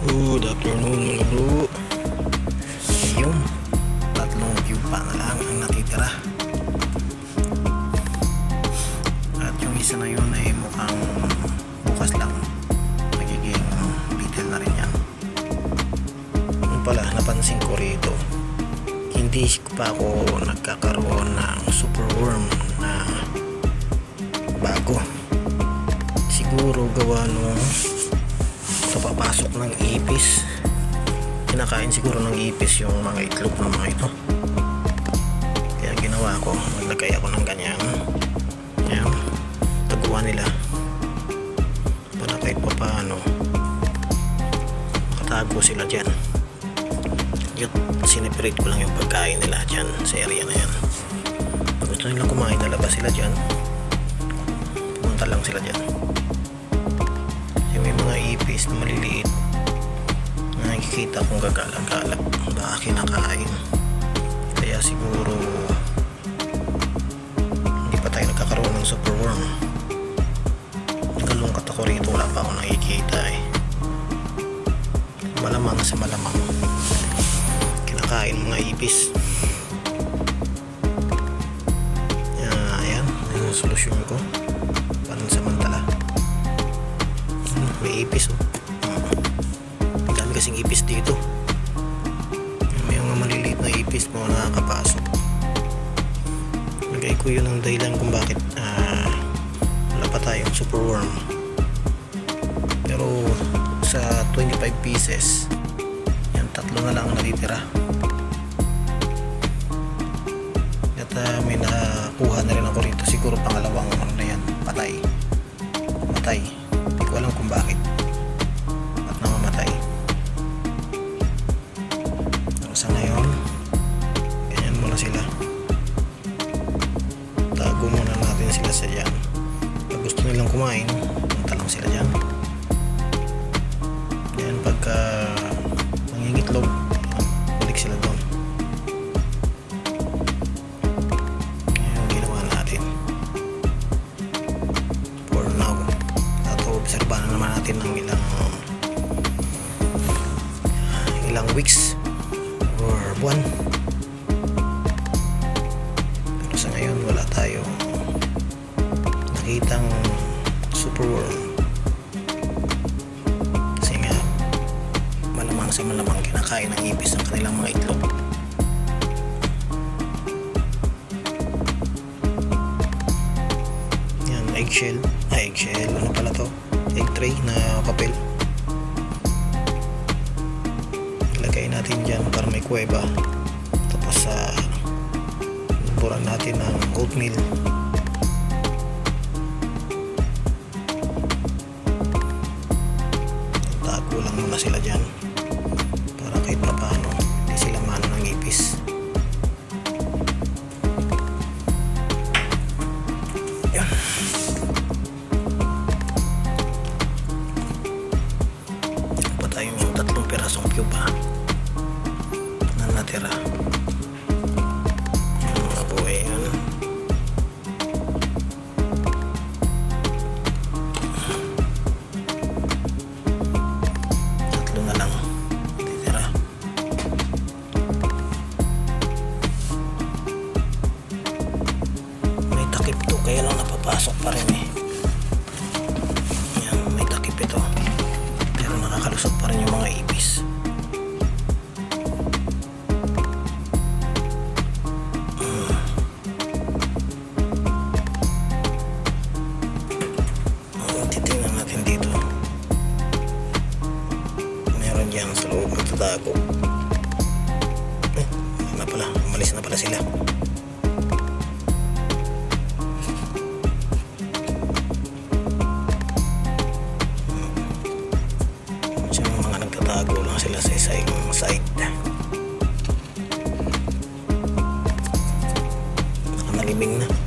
Good afternoon mga bro. Ayun, tatlong view pa na lang ang natitira. At yung isa na yun ay mukhang bukas lang. Magiging detail na rin yan. Yung pala, napansin ko rito. Hindi pa ako nagkakaroon ng superworm na bago. Siguro gawa nung sa papasok ng ipis. Kinakain siguro ng ipis yung mga itlog ng mga ito. Kaya ginawa ko naglagay ako ng ganyan. Yan taguan nila. Para kahit pa paano makatago sila dyan. Yun sineperate ko lang yung pagkain nila dyan sa area na yan. Gusto nila kumain nalabas sila dyan. Pumunta lang sila dyan nakikita kong gagalag-galag baka kinakain. Kaya siguro hindi pa tayo nagkakaroon ng superworm nagalungkat ako rito wala pa ako nakikita eh. Malamang sa malamang kinakain mga ipis. Ah, ayan ayan ang solusyon ko. Pansamantala. Hmm, may ipis oh. Kasing ipis dito. May mga maliliit na ipis mo nakakapasok. Lagay ko yun ang dahilan kung bakit ah, wala pa tayong superworm. Pero sa 25 pieces, yan tatlo na lang ang natitira. At ah, may nakuha na rin ako rito. Siguro pangalawang ano na yan, patay. Patay. Hindi ko alam kung bakit. Nilang kumain, punta lang sila dyan. Yan pagka mangingitlog, balik sila doon. Yan ginawa natin for now at obserbahan na naman natin ng ilang ilang weeks or buwan pero sa ngayon wala tayong nakitang sa malamang kinakain ng ipis ng kanilang mga itlog Yan, eggshell. Ah, eggshell. Ano pala to? Egg tray na papel. Ilagay natin dyan para may kuweba. Tapos sa buran natin ng oatmeal. Kaya lang napapasok pa rin eh. Yan may pero nakakalusot pa rin yung mga ipis aming